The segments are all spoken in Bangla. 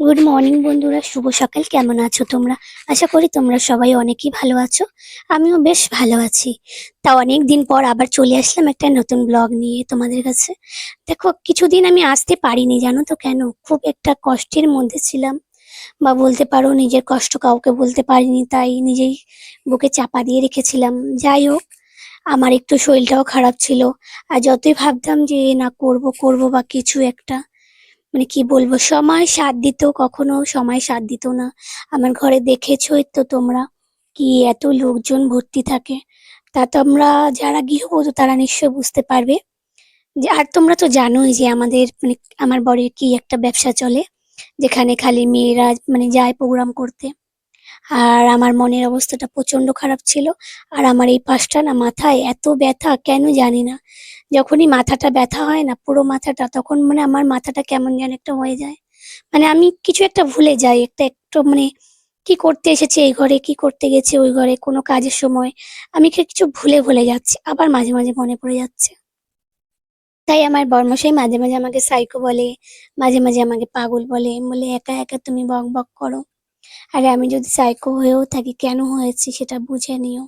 গুড মর্নিং বন্ধুরা। শুভ সকাল। কেমন আছো তোমরা? আশা করি তোমরা সবাই অনেকই ভালো আছো। আমিও বেশ ভালো আছি। তা অনেক দিন পর আবার চলে আসলাম একটা নতুন ব্লগ নিয়ে তোমাদের কাছে। দেখো, কিছুদিন আমি আসতে পারিনি, জানো তো কেন? খুব একটা কষ্টের মধ্যে ছিলাম। বা বলতে পারো, নিজের কষ্ট কাউকে বলতে পারিনি, তাই নিজেই বুকে চাপা দিয়ে রেখেছিলাম। যাই হোক, আমার একটু শরীরটাও খারাপ ছিল। আর যতই ভাবতাম যে, না, করব করব বা কিছু একটা মানে কি বলব, সময় সাথ দিত, কখনো সময় সাথ দিত না। আমার ঘরে দেখেছ তো তোমরা কি এত লোকজন ভর্তি থাকে। তা তোমরা যারা গৃহবধূ, তারা নিশ্চয় বুঝতে পারবে। যে, আর তোমরা তো জানোই যে আমাদের মানে আমার বরের কি একটা ব্যবসা চলে, যেখানে খালি মেয়েরা মানে যায় প্রোগ্রাম করতে। আর আমার মনের অবস্থাটা প্রচণ্ড খারাপ ছিল। আর আমার এই পাশটা না মাথায় এত ব্যথা, কেন জানি না। যখনই মাথাটা ব্যথা হয় না, পুরো মাথাটা, তখন মানে আমার মাথাটা কেমন যেন একটা হয়ে যায়। মানে আমি কিছু একটা ভুলে যাই, একটা, একটু মানে কি করতে এসেছে এই ঘরে, কি করতে গেছে ওই ঘরে, কোনো কাজের সময়। আমি কিছু ভুলে ভুলে যাচ্ছি, আবার মাঝে মাঝে মনে পড়ে যাচ্ছে। তাই আমার বর্মশাই মাঝে মাঝে আমাকে সাইকো বলে, মাঝে মাঝে আমাকে পাগল বলে বলে, একা একা তুমি বক বক করো। আরে আমি যদি সাইকো হয়েও থাকি, কেন হয়েছি সেটা বুঝে নিও।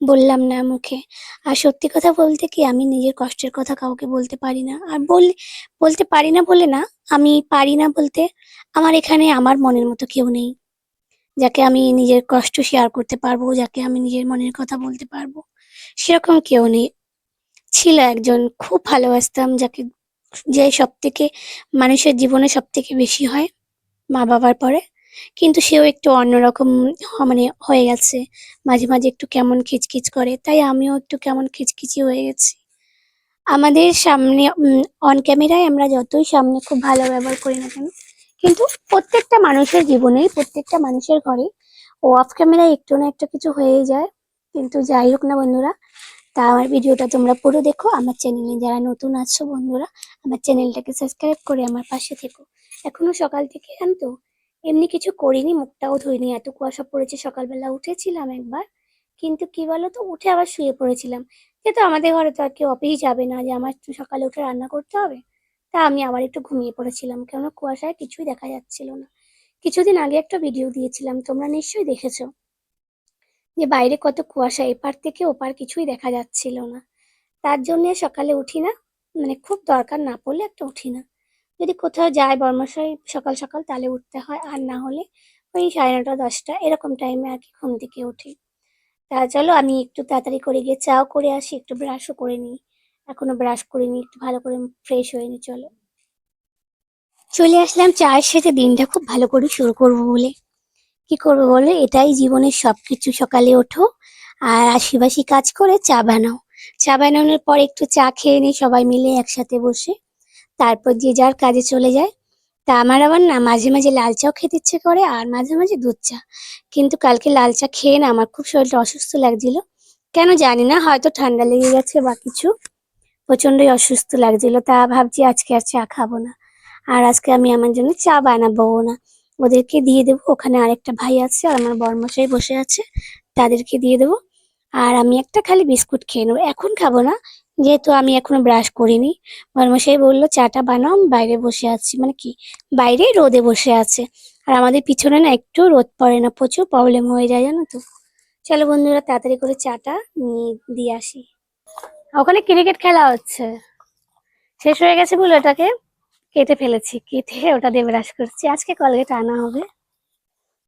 বললাম না মুখে। আর সত্যি কথা বলতে কি, আমি নিজের কষ্টের কথা কাউকে বলতে পারি না। আর বল, বলতে পারি না বলে না, আমি পারি না বলতে আমার এখানে আমার মনের মতো কেউ নেই। যাকে আমি নিজের কষ্ট শেয়ার করতে পারব, যাকে আমি নিজের মনের কথা বলতে পারব, সেরকম কেউ নেই। ছিল একজন খুব ভালোবাসতাম, যাকে যে সব থেকে মানুষের জীবনে সব থেকে বেশি হয় মা বাবার পরে। কিন্তু সেও একটু অন্যরকম মানে হয়ে গেছে। মাঝে মাঝে একটু কেমন খিচখিচ করে, তাই আমিও একটু কেমন খিচখিচি হয়ে গেছি। আমাদের সামনে অন ক্যামেরায় আমরা যতই সামনে খুব ভালো ব্যবহার করি না কেন, কিন্তু প্রত্যেকটা মানুষের জীবনেই, প্রত্যেকটা মানুষের ঘরে ও অফ ক্যামেরায় একটু না একটা কিছু হয়েই যায়। কিন্তু যাই হোক না বন্ধুরা, তা আমার ভিডিওটা তোমরা পুরো দেখো। আমার চ্যানেলে যারা নতুন আছো বন্ধুরা, আমার চ্যানেলটাকে সাবস্ক্রাইব করে আমার পাশে থেকো। এখনও সকাল থেকে, জানো তো? এমনি কিছু করিনি, মুখটাও ধুইনি। এত কুয়াশা পড়েছে, সকালবেলা উঠেছিলাম একবার, কিন্তু কি বলতো, উঠে আবার শুয়ে পড়েছিলাম। যেহেতু আমাদের ঘরে তো আর কেউ অফিস যাবে না, যে আমার তো সকালে উঠে রান্না করতে হবে, তা আমি আবার একটু ঘুমিয়ে পড়েছিলাম, কেননা কুয়াশায় কিছুই দেখা যাচ্ছিল না। কিছুদিন আগে একটা ভিডিও দিয়েছিলাম, তোমরা নিশ্চয়ই দেখেছ। যে বাইরে কত কুয়াশা, এপার থেকে ওপার কিছুই দেখা যাচ্ছিল না। তার জন্য সকালে উঠি না মানে খুব দরকার না পড়লে একটা উঠি না। যদি কোথাও যায় বর্মশাই সকাল সকাল তাহলে উঠতে হয়, আর না হলে ওই সাড়ে নটা, দশটা, এরকম টাইমে আর কি ঘুম থেকে উঠি। তা চলো আমি একটু তাড়াতাড়ি করে গিয়ে চাও করে আসি, একটু ব্রাশও করে নিই। এখনও ব্রাশ করিনি একটু ভালো করে ফ্রেশ হয়ে নি, চলো। চলে আসলাম চায়ের সাথে, দিনটা খুব ভালো করে শুরু করব বলে। কি করব বলো? এটাই জীবনের সব কিছু সকালে ওঠো আর আশিবাসি কাজ করে চা বানাও। চা বানানোর পর একটু চা খেয়ে নিই সবাই মিলে একসাথে বসে। তারপর যে যার কাজে চলে যায়, তা আমার আবার না মাঝে মাঝে লাল চাও খেতে ইচ্ছে করে আর মাঝে মাঝে দুধ চা। কিন্তু কালকে লাল চা খেয়ে না আমার খুব শরীরটা অসুস্থ লাগছিল। কেন জানি না, হয়তো ঠান্ডা লেগে গেছে বা কিছু। প্রচন্ডই অসুস্থ লাগছিল, তা ভাবছি আজকে আর চা খাব না। আর আজকে আমি আমার জন্য চা বানাবো না। ওদেরকে দিয়ে দেবো, ওখানে আরেকটা ভাই আছে আর আমার বর্মশাই বসে আছে, তাদেরকে দিয়ে দেবো। আর আমি একটা খালি বিস্কুট খেয়ে নেব। এখন খাব না যেহেতু আমি এখনও ব্রাশ করিনি বরমশাই বলল, চাটা বানাও বাইরে বসে আছি। মানে কি? বাইরে, রোদে বসে আছে। আর আমাদের পিছনে না একটু রোদ পড়ে না, প্রচুর প্রবলেম হয়ে যায়, জানো তো। চলো বন্ধুরা, তাড়াতাড়ি করে চাটা নিয়ে, দিয়ে আসি। ওখানে ক্রিকেট খেলা হচ্ছে। শেষ হয়ে গেছে বলে ওটাকে কেটে ফেলেছি, কেটে ওটা দিয়ে ব্রাশ করছি। আজকে কলগেট আনা হবে।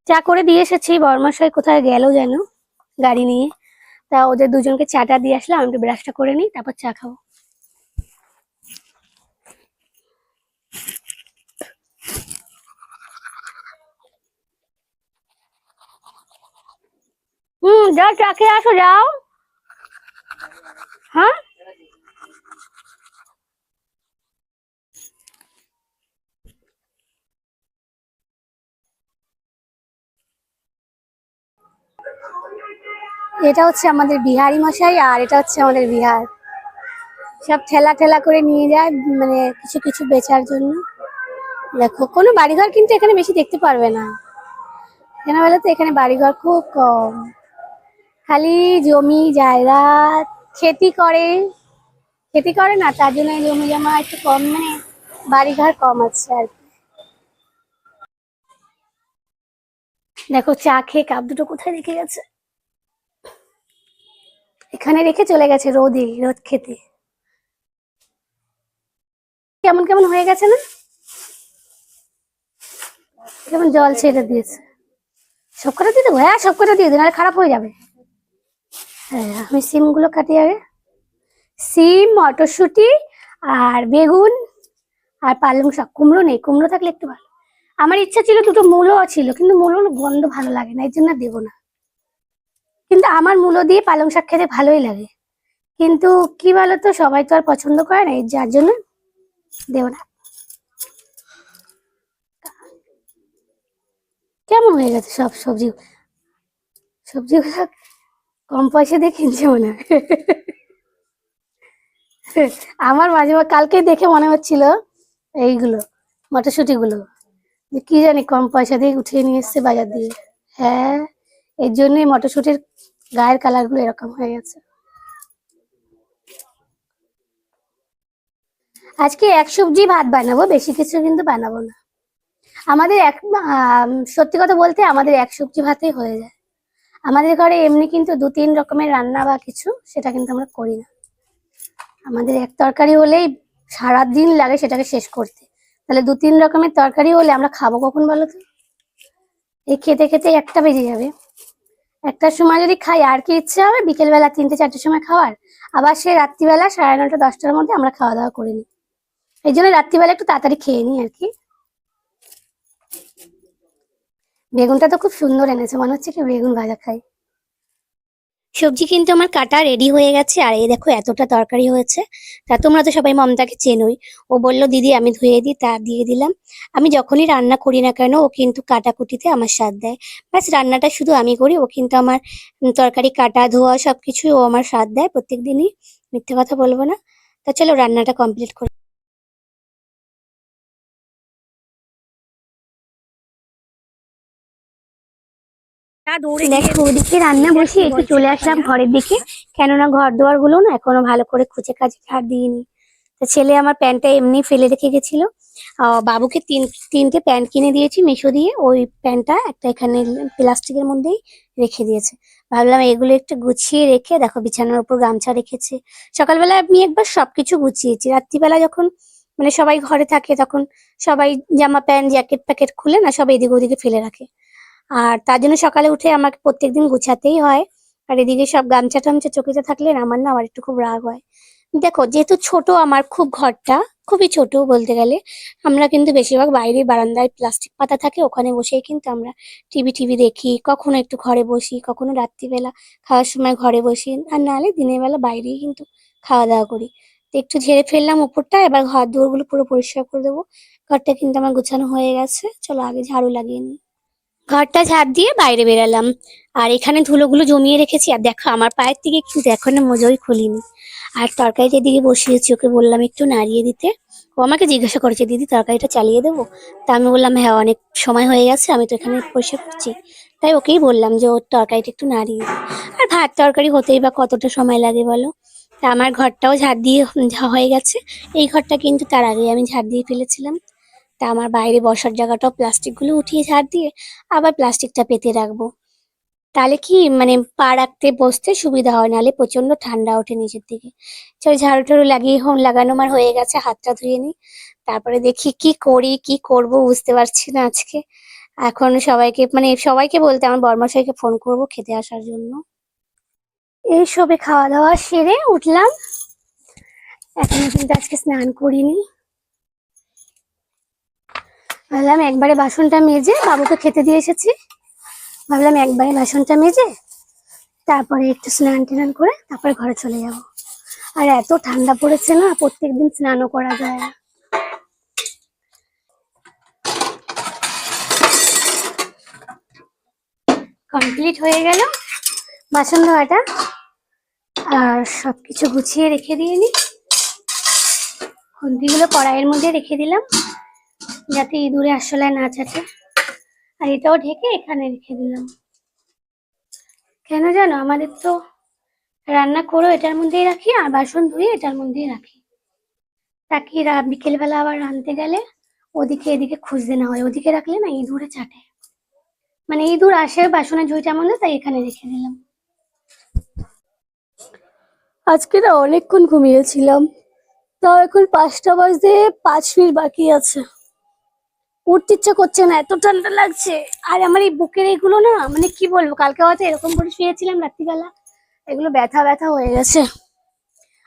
চা করে দিয়ে এসেছি, বর্মাশাই কোথায় গেল যেন, গাড়ি নিয়ে। তা ওদের দুজনকে চাটা দিয়ে আসলাম আমি একটু ব্রাশটা করে নিই, তারপর চা খাব। হুম, যাও চা খেয়ে আসো, যাও হ্যাঁ এটা হচ্ছে আমাদের বিহারি মশাই আর এটা হচ্ছে আমাদের বিহার। সব ঠেলা ঠেলা করে নিয়ে যায় মানে কিছু কিছু বেচার জন্য। দেখো, কোনো বাড়িঘর কিন্তু এখানে বেশি দেখতে পারবে না। কেন বলো তো এখানে বাড়িঘর খুব কম। খালি জমি, জায়গা, খেতি করে। খেতি করে না, তার জন্য জমি জমা একটু কম মানে বাড়িঘর কম আছে আর কি। দেখো, চা খেয়ে কাপ দুটো কোথায় রেখে গেছে? এখানে রেখে চলে গেছে রোদে, রোদ খেতে। কেমন কেমন হয়ে গেছে না? কেমন জল ছেড়ে দিয়েছে। সব কটা দিয়ে দেবো? হ্যাঁ সব কটা দিয়ে নাহলে খারাপ হয়ে যাবে। হ্যাঁ আমি সিমগুলো কাটি আগে। সিম, মটরশুঁটি আর বেগুন আর পালং শাক। কুমড়ো নেই, কুমড়ো থাকলে একটু ভালো। আমার ইচ্ছা ছিল দুটো মূলো ছিল, কিন্তু মূলো গন্ধ ভালো লাগে না, এর জন্য দেবো না। কিন্তু আমার মূলো দিয়ে পালং শাক খেতে ভালোই লাগে। কিন্তু কি বলতো, সবাই তো আর পছন্দ করে না, যার জন্য দেবো না। কেমন হয়ে গেছে সব সবজি? সবজিগুলো কম পয়সা দিয়ে কিনছে মনে আমার মাঝে কালকে দেখে মনে হচ্ছিল এইগুলো মটরশুঁটি গুলো যে কি জানি কম পয়সা দিয়ে উঠিয়ে নিয়ে এসছে বাজার দিয়ে। হ্যাঁ। এর জন্যই মটরশুঁটির গায়ের কালারগুলো এরকম হয়ে গেছে। আজকে এক সবজি ভাত বানাবো, বেশি কিছু কিন্তু বানাবো না। আমাদের এক সত্যি কথা বলতে আমাদের এক সবজি ভাতেই হয়ে যায়। আমাদের ঘরে এমনি কিন্তু দু তিন রকমের রান্না বা কিছু, সেটা কিন্তু আমরা করি না। আমাদের এক তরকারি হলেই সারা দিন লাগে সেটাকে শেষ করতে। তাহলে দু তিন রকমের তরকারি হলে আমরা খাব কখন বলো তো? এই খেতে খেতে একটা বেজে যাবে। একটার সময় যদি খাই, আর কি ইচ্ছে হবে? বিকেলবেলা তিনটে, চারটের সময় খাওয়ার? আবার সে রাত্রিবেলা সাড়ে নটা দশটার মধ্যে আমরা খাওয়া দাওয়া করে নিই। এই জন্য রাত্রিবেলা একটু তাড়াতাড়ি খেয়ে নিই আর কি। বেগুনটা তো খুব সুন্দর এনেছে, মনে হচ্ছে কি বেগুন ভাজা খাই। সবজি কিন্তু আমার কাটা রেডি হয়ে গেছে, আর এই দেখো এতটা তরকারি হয়েছে। তা তোমরা তো সবাই মমতাকে চেনোই। ও বলল, দিদি, আমি ধুয়ে দিই। তা দিয়ে দিলাম। আমি যখনই রান্না করি না কেন, ও কিন্তু কাটাকুটিতে আমার সাথ দেয়। ব্যাস, রান্নাটা শুধু আমি করি, ও কিন্তু আমার তরকারি কাটা, ধোয়া সব কিছুই ও আমার সাথ দেয় প্রত্যেক দিনই। মিথ্যে কথা বলব না। তা চলো, রান্নাটা কমপ্লিট করি। দেখো ওদিকে রান্না বসে একটু চলে আসলাম ঘরের দিকে। কেননা ঘর দুয়ারগুলো না এখনও ভালো করে খুঁজে কাজে ঝাড় দিইনি। তো ছেলে আমার প্যান্টটা এমনি ফেলে রেখে গেছিল। বাবুকে তিন তিনটে প্যান্ট কিনে দিয়েছি মিশো দিয়ে। ওই প্যান্টটা একটা এখানে প্লাস্টিকের মধ্যেই রেখে দিয়েছে। ভাবলাম এগুলো একটু গুছিয়ে রেখে দেখো বিছানার উপর গামছা রেখেছে। সকালবেলা আমি একবার সবকিছু গুছিয়েছি। রাত্রিবেলা যখন মানে সবাই ঘরে থাকে তখন সবাই জামা প্যান্ট জ্যাকেট প্যাকেট খুলে না সব এদিকে ওদিকে ফেলে রাখে। আর তার জন্য সকালে উঠে আমাকে প্রত্যেকদিন গুছাতেই হয়। আর এদিকে সব গামছা টামছা চকিতে থাকলে আমার না আমার একটু খুব রাগ হয়। দেখো, যেহেতু ছোট আমার খুব ঘরটা, খুবই ছোট বলতে গেলে, আমরা কিন্তু বেশিরভাগ বাইরে বারান্দায় প্লাস্টিক পাতা থাকে, ওখানে বসেই কিন্তু আমরা টিভি টিভি দেখি, কখনো একটু ঘরে বসি, কখনো রাত্রিবেলা খাওয়ার সময় ঘরে বসি, আর নাহলে দিনের বেলা বাইরেই কিন্তু খাওয়া দাওয়া করি। তো একটু ঝেড়ে ফেললাম উপরটা, এবার ঘর দুয়ারগুলো পুরো পরিষ্কার করে দেবো। ঘরটা কিন্তু আমার গোছানো হয়ে গেছে, চলো আগে ঝাড়ু লাগিয়ে নিই। ঘরটা ঝাড় দিয়ে বাইরে বেরালাম। আর এখানে ধুলোগুলো জমিয়ে রেখেছি। আর দেখো, আমার পায়ের থেকে কিন্তু এখনও মোজোই খুলিনি। আর তরকারিটা এদিকে বসিয়েছি, ওকে বললাম একটু নাড়িয়ে দিতে। ও আমাকে জিজ্ঞাসা করেছে, দিদি, তরকারিটা চালিয়ে দেবো? তা আমি বললাম হ্যাঁ অনেক সময় হয়ে গেছে, আমি তো এখানে বসে করছি। তাই ওকেই বললাম যে ওর তরকারিটা একটু নাড়িয়ে। আর ভাত তরকারি হতেই বা কতটা সময় লাগে বলো? তা আমার ঘরটাও ঝাড় দিয়ে হয়ে গেছে। এই ঘরটা কিন্তু তার আগে আমি ঝাড় দিয়ে ফেলেছিলাম। তা আমার বাইরে বসার জায়গাটাও প্লাস্টিকগুলো উঠিয়ে ঝাড় দিয়ে আবার প্লাস্টিকটা পেতে রাখব। তাহলে কি মানে পা রাখতে, বসতে সুবিধা হয়, নাহলে প্রচণ্ড ঠান্ডা ওঠে নিচের দিকে। চল ঝাড়ু টাড়ু লাগিয়ে হোম লাগানো আমার হয়ে গেছে, হাতটা ধুয়ে নিই। তারপরে দেখি কি করি, কি করব বুঝতে পারছি না আজকে। এখন সবাইকে মানে সবাইকে বলতে আমার বর্মশাইকে ফোন করব খেতে আসার জন্য। এই সবে খাওয়া দাওয়া সেরে উঠলাম। এখন কিন্তু আজকে স্নান করিনি। ভাবলাম একবারে বাসনটা মেজে বাবুকে খেতে দিয়ে এসেছি। ভাবলাম একবারে বাসনটা মেজে তারপরে একটু স্নান টান করে তারপরে ঘরে চলে যাব। আর এত ঠান্ডা পড়েছে না, প্রত্যেকদিন স্নানও করা যায় না। কমপ্লিট হয়ে গেল বাসন ধোয়াটা। আর সবকিছু গুছিয়ে রেখে দিয়ে নি। খুন্তিগুলো কড়াইয়ের মধ্যে রেখে দিলাম। যাতে ইঁদুরে আসলে না চাটে আর এটাও ঢেকে এখানে রেখে দিলাম। কেন জানো? আমাদের তো রান্না করো, এটার মধ্যেই রাখি, আর বাসন ধুয়ে এটার মধ্যেই রাখি। তাকে বিকেলবেলা আবার রাঁধতে গেলে ওদিকে এদিকে খুঁজতে না হয়। ওদিকে রাখলে না ইঁদুরে চাটে। মানে ইঁদুর আসে, বাসনের ঝুঁইটার মধ্যে তাই এখানে রেখে দিলাম। আজকে না অনেকক্ষণ ঘুমিয়েছিলাম। তাও এখন পাঁচটা বাজতে পাঁচ মিনিট বাকি আছে। উঠতে ইচ্ছা করছে না, এত ঠান্ডা লাগছে। আর আমার এই বুকের এগুলো না মানে কি বলব, কালকে হয়তো এরকম করে শুয়েছিলাম রাত্রিবেলা, এগুলো ব্যথা ব্যথা হয়ে গেছে।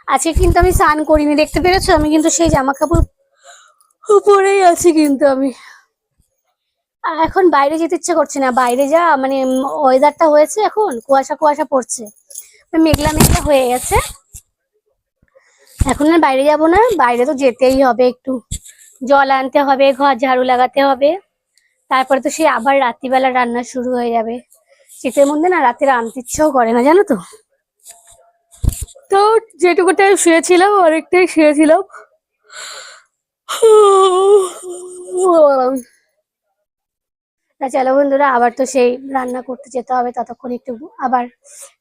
আজকে কিন্তু আমি স্নান করিনি, দেখতে পেরেছ? আমি কিন্তু সেই জামা কাপড় পরেই আছি কিন্তু আমি। এখন বাইরে যেতে ইচ্ছে করছে না, বাইরে যা মানে ওয়েদারটা হয়েছে এখন, কুয়াশা কুয়াশা পড়ছে। মেঘলা মেঘলা হয়ে গেছে। এখন আর বাইরে যাব না, বাইরে তো যেতেই হবে একটু। জল আনতে হবে, ঘর ঝাড়ু লাগাতে হবে। তারপরে তো সেই আবার রাত্রিবেলা রান্না শুরু হয়ে যাবে। শীতের মধ্যে না রাতে আনতে ইচ্ছেও করে না, জানো তো? তো যেটুকু টাইম শুয়েছিলাম, অনেকটাই শুয়েছিলাম। চলো বন্ধুরা, আবার তো সেই রান্না করতে যেতে হবে, ততক্ষণ একটু আবার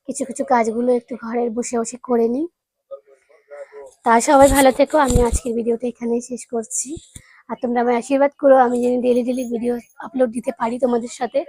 কিছু কিছু কাজগুলো একটু ঘরের বসে বসে করে নিই। তা সবাই ভালো থেকো, আমি আজকের ভিডিওটা এখানেই শেষ করছি। আর তোমরা আমায় আশীর্বাদ করো, আমি যেন ডেলি ডেলি ভিডিও আপলোড দিতে পারি তোমাদের সাথে।